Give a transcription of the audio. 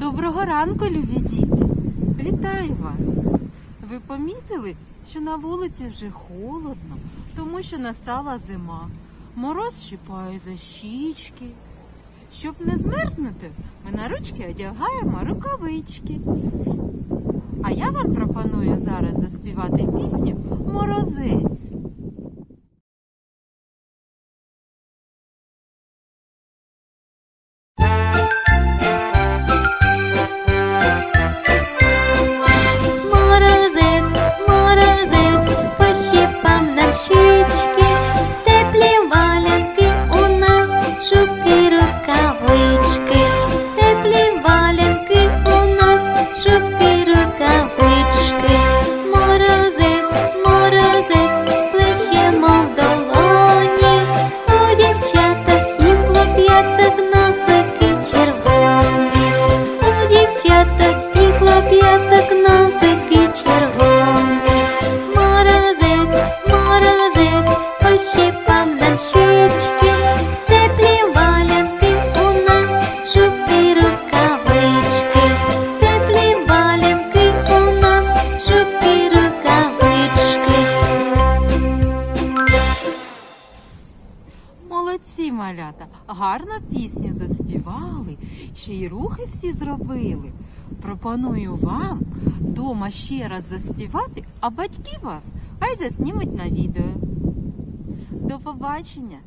Доброго ранку, любі діти! Вітаю вас! Ви помітили, що на вулиці вже холодно, тому що настала зима. Мороз щипає за щічки. Щоб не змерзнути, ми на ручки одягаємо рукавички. А я вам пропоную зараз заспівати пісню Морозець. Шубки, рукавички. Морозець, морозець, плещемо в долоні, у дівчаток і хлоп'яток носики червоні. У дівчаток і хлоп'яток носики червоні. Морозець, морозець, пощипам нам щічки, Молодці, малята, гарно пісню заспівали, ще й рухи всі зробили. Пропоную вам дома ще раз заспівати, а батьки вас хай заснімуть на відео. До побачення!